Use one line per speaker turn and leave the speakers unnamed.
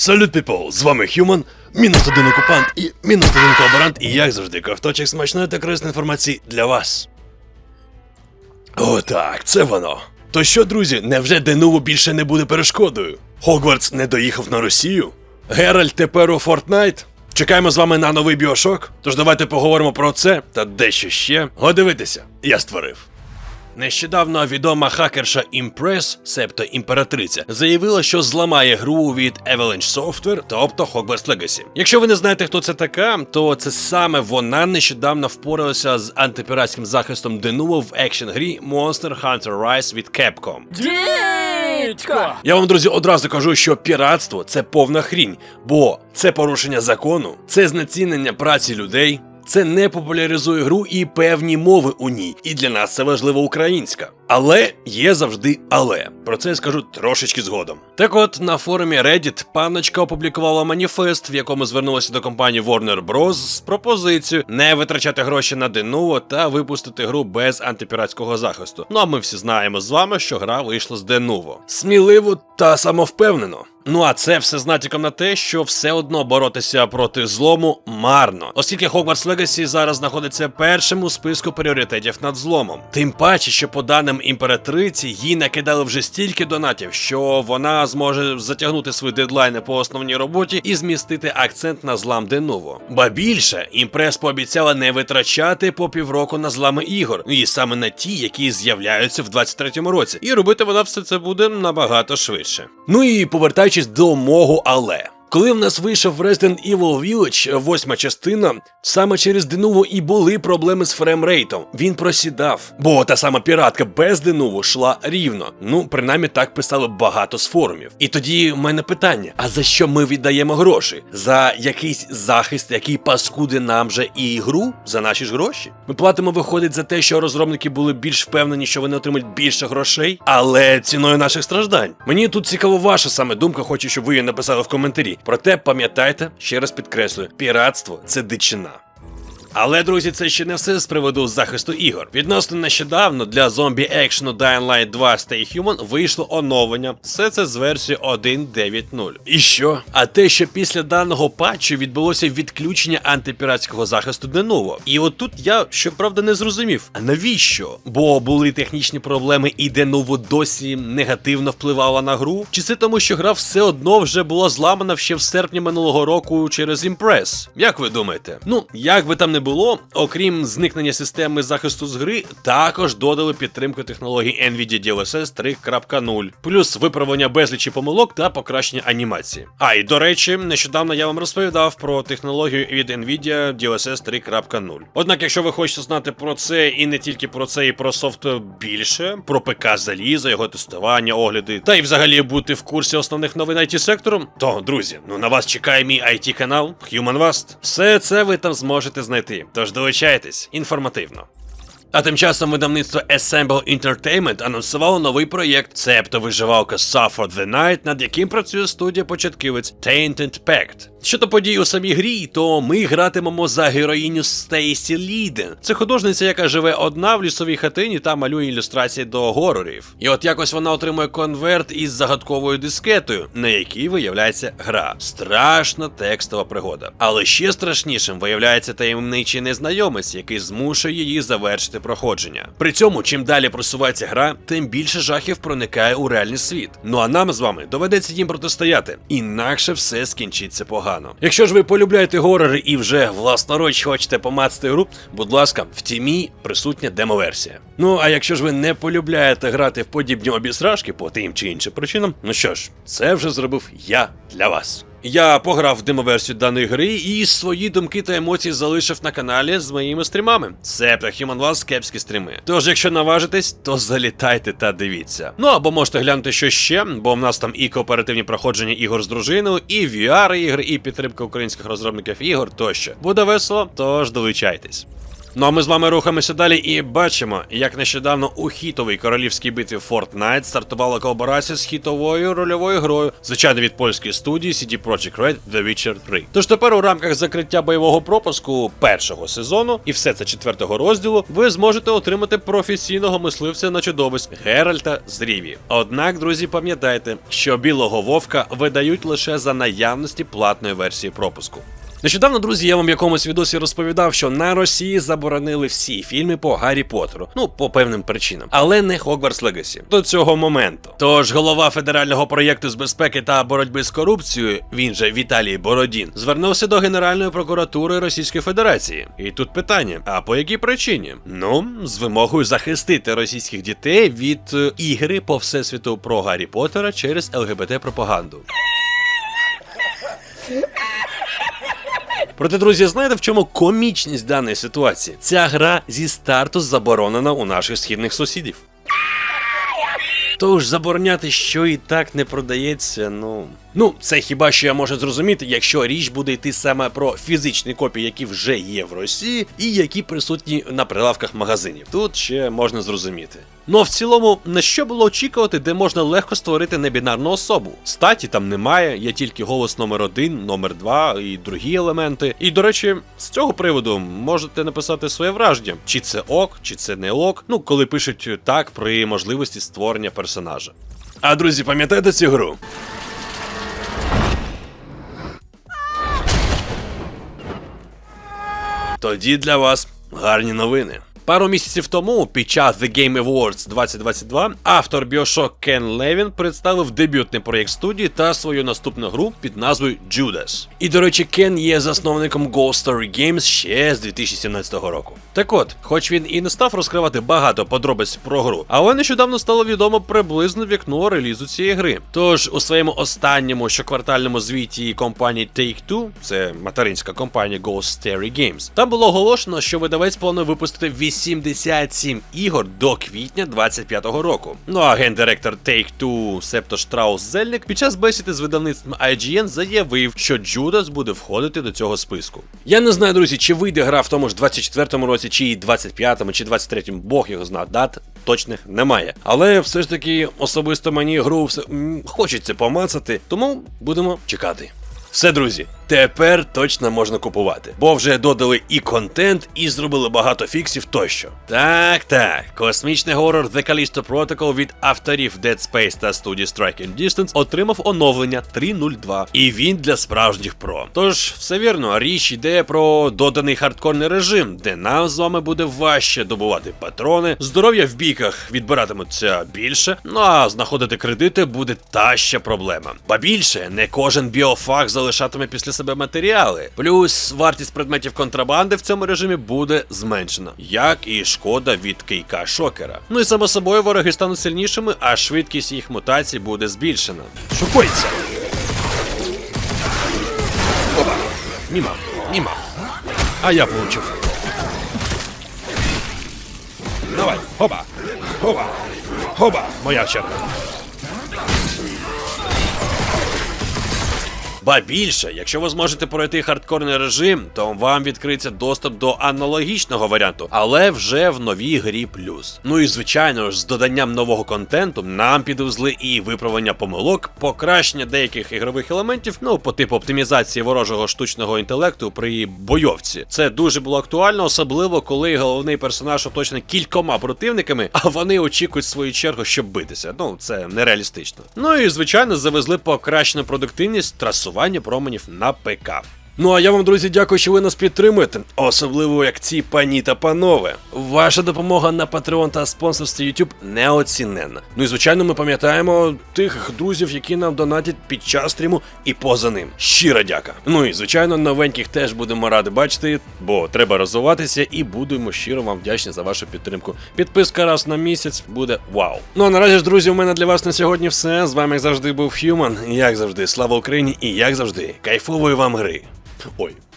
Салют, піпл! З вами Human, мінус один окупант і мінус один колаборант, і як завжди, ковточок смачної та корисної інформації для вас. О, так, це воно. То що, друзі, невже Денуву більше не буде перешкодою? Хогвартс не доїхав на Росію? Геральт тепер у Фортнайт? Чекаємо з вами на новий біошок. Тож давайте поговоримо про це та дещо ще. Годивитися, я створив. Нещодавно відома хакерша Impress, себто імператриця, заявила, що зламає гру від Avalanche Software, тобто Hogwarts Legacy. Якщо ви не знаєте, хто це така, то це саме вона нещодавно впоралася з антипіратським захистом Denuvo в екшн грі Monster Hunter Rise від Capcom.
Дідько!
Я вам, друзі, одразу кажу, що піратство це повна хрінь, бо це порушення закону, це знецінення праці людей. Це не популяризує гру і певні мови у ній, і для нас це важлива українська. Але є завжди але. Про це я скажу трошечки згодом. Так от на форумі Reddit панночка опублікувала маніфест, в якому звернулася до компанії Warner Bros. з пропозицією не витрачати гроші на Denuvo та випустити гру без антипіратського захисту. Ну а ми всі знаємо з вами, що гра вийшла з Denuvo. Сміливо та самовпевнено. Ну а це все з на те, що все одно боротися проти злому марно, оскільки Hogwarts Legacy зараз знаходиться першим у списку пріоритетів над зломом. Тим паче, що по даним імператриці їй накидали вже стільки донатів, що вона зможе затягнути свої дедлайни по основній роботі і змістити акцент на злам Денуво. Ба більше, імпрес пообіцяла не витрачати по півроку на злами ігор, і саме на ті, які з'являються в 23-му році. І робити вона все це буде набагато швидше. Ну і повертаючись до мого але. Коли в нас вийшов Resident Evil Village, восьма частина, саме через Денуву і були проблеми з фреймрейтом. Він просідав. Бо та сама піратка без Денуву йшла рівно. Ну, принаймні так писали багато з форумів. І тоді в мене питання: а за що ми віддаємо гроші? За якийсь захист, який паскуди нам же і ігру за наші ж гроші? Ми платимо, виходить, за те, що розробники були більш впевнені, що вони отримають більше грошей, але ціною наших страждань. Мені тут цікаво ваша саме думка, хочу, щоб ви її написали в коментарі. Проте пам'ятайте, ще раз підкреслюю, піратство це дичина. Але, друзі, це ще не все з приводу захисту ігор. Відносно нещодавно для зомбі екшену Dying Light 2 Stay Human вийшло оновлення. Все це з версії 1.9.0. І що? А те, що після даного патчу відбулося відключення антипіратського захисту Denuvo. І от тут я щоправда не зрозумів, а навіщо? Бо були технічні проблеми, і Denuvo досі негативно впливала на гру? Чи це тому, що гра все одно вже була зламана ще в серпні минулого року через Impress? Як ви думаєте? Ну, як би там не було, окрім зникнення системи захисту з гри, також додали підтримку технологій NVIDIA DLSS 3.0, плюс виправлення безлічі помилок та покращення анімації. А і до речі, нещодавно я вам розповідав про технологію від NVIDIA DLSS 3.0. Однак, якщо ви хочете знати про це і не тільки про це, і про софт більше, про ПК заліза, його тестування, огляди, та й взагалі бути в курсі основних новин IT сектору, то друзі, ну на вас чекає мій IT канал Human Vast. Все це ви там зможете знайти. Тож долучайтесь інформативно. А тим часом видавництво Assemble Entertainment анонсувало новий проєкт, цебто виживалка Suffer the Night, над яким працює студія початківець Tainted Pact. Щодо подій у самій грі, то ми гратимемо за героїню Стейсі Ліден. Це художниця, яка живе одна в лісовій хатині та малює ілюстрації до горорів. І от якось вона отримує конверт із загадковою дискетою, на якій виявляється гра. Страшна текстова пригода. Але ще страшнішим виявляється таємничий незнайомець, який змушує її завершити проходження. При цьому, чим далі просувається гра, тим більше жахів проникає у реальний світ. Ну а нам з вами доведеться їм протистояти, інакше все скінчиться погано. Якщо ж ви полюбляєте горори і вже власноруч хочете помацати гру, будь ласка, в тімі присутня демоверсія. Ну а якщо ж ви не полюбляєте грати в подібні обісрашки по тим чи іншим причинам, ну що ж, це вже зробив я для вас. Я пограв в демоверсію даної гри і свої думки та емоції залишив на каналі з моїми стрімами. Це Human Wars кепські стріми. Тож, якщо наважитесь, то залітайте та дивіться. Ну або можете глянути що ще, бо в нас там і кооперативні проходження ігор з дружиною, і VR ігри, і підтримка українських розробників ігор тощо. Буде весело, тож долучайтесь. Ну а ми з вами рухаємося далі і бачимо, як нещодавно у хітовій королівській битві Fortnite стартувала колаборація з хітовою рольовою грою, звичайно від польської студії CD Projekt Red The Witcher 3. Тож тепер у рамках закриття бойового пропуску першого сезону, і все це четвертого розділу, ви зможете отримати професійного мисливця на чудовиськ Геральта з Ріві. Однак, друзі, пам'ятайте, що білого вовка видають лише за наявності платної версії пропуску. Нещодавно, друзі, я вам в якомусь відосі розповідав, що на Росії заборонили всі фільми по Гаррі Поттеру. Ну, по певним причинам, але не Хогвартс Легасі до цього моменту. Тож голова федерального проєкту з безпеки та боротьби з корупцією, він же Віталій Бородін, звернувся до Генеральної прокуратури Російської Федерації. І тут питання: а по якій причині? Ну, з вимогою захистити російських дітей від е, ігри по всесвіту про Гаррі Поттера через ЛГБТ пропаганду. Проте, друзі, знаєте, в чому комічність даної ситуації? Ця гра зі старту заборонена у наших східних сусідів. Тож забороняти, що і так не продається, ну. Ну, це хіба що я можу зрозуміти, якщо річ буде йти саме про фізичні копії, які вже є в Росії, і які присутні на прилавках магазинів. Тут ще можна зрозуміти. Ну а в цілому, на що було очікувати, де можна легко створити небінарну особу? Статі там немає, є тільки голос номер один, номер два і другі елементи. І до речі, з цього приводу можете написати своє враження, чи це ок, чи це не ок. Ну, коли пишуть так при можливості створення персонажа. А друзі, пам'ятаєте цю гру? Тоді для вас гарні новини. Пару місяців тому, під час The Game Awards 2022, автор Bioshock Кен Левін представив дебютний проєкт студії та свою наступну гру під назвою Judas. І до речі, Кен є засновником Ghost Story Games ще з 2017 року. Так от, хоч він і не став розкривати багато подробиць про гру, але нещодавно стало відомо приблизне вікно релізу цієї гри. Тож у своєму останньому щоквартальному звіті компанії Take-Two, це материнська компанія Ghost Story Games, там було оголошено, що видавець планує випустити 87 ігор до квітня 25-го року. Ну а гендиректор Take-Two Септо Штраус Зельник під час бесіди з видавництвом IGN заявив, що Judas буде входити до цього списку. Я не знаю, друзі, чи вийде гра в тому ж 24-му році, чи 25-му, чи 23-му, Бог його зна, дат точних немає. Але все ж таки особисто мені гру все хочеться помацати, тому будемо чекати. Все, друзі, тепер точно можна купувати, бо вже додали і контент, і зробили багато фіксів тощо. Так, так, космічний горор The Callisto Protocol від авторів Dead Space та студії Striking Distance отримав оновлення 3.02, і він для справжніх про. Тож, все вірно, річ йде про доданий хардкорний режим, де нам з вами буде важче добувати патрони, здоров'я в бійках відбиратимуться більше, ну а знаходити кредити буде та ще проблема. Ба більше, не кожен біофак залишатиме після себе матеріали. Плюс вартість предметів контрабанди в цьому режимі буде зменшена, як і шкода від кийка шокера. Ну і само собою вороги стануть сильнішими, а швидкість їх мутацій буде збільшена. Шукується! Опа! Міма, міма. А я получив. Давай, хоба! Хоба! Хоба! Моя черга. Ба більше, якщо ви зможете пройти хардкорний режим, то вам відкриється доступ до аналогічного варіанту, але вже в новій грі плюс. Ну і звичайно ж, з доданням нового контенту нам підвезли і виправлення помилок, покращення деяких ігрових елементів, ну по типу оптимізації ворожого штучного інтелекту при бойовці. Це дуже було актуально, особливо коли головний персонаж оточений кількома противниками, а вони очікують свою чергу, щоб битися. Ну це нереалістично. Ну і звичайно завезли покращену продуктивність трасування променів на ПК. Ну а я вам, друзі, дякую, що ви нас підтримуєте, особливо як ці пані та панове. Ваша допомога на Patreon та спонсорстві YouTube неоціненна. Ну і звичайно, ми пам'ятаємо тих друзів, які нам донатять під час стріму і поза ним. Щира дяка. Ну і звичайно, новеньких теж будемо раді бачити, бо треба розвиватися і будемо щиро вам вдячні за вашу підтримку. Підписка раз на місяць буде вау. Ну а наразі ж, друзі, у мене для вас на сьогодні все. З вами як завжди був Human. Як завжди, слава Україні і як завжди, кайфової вам гри. Oi.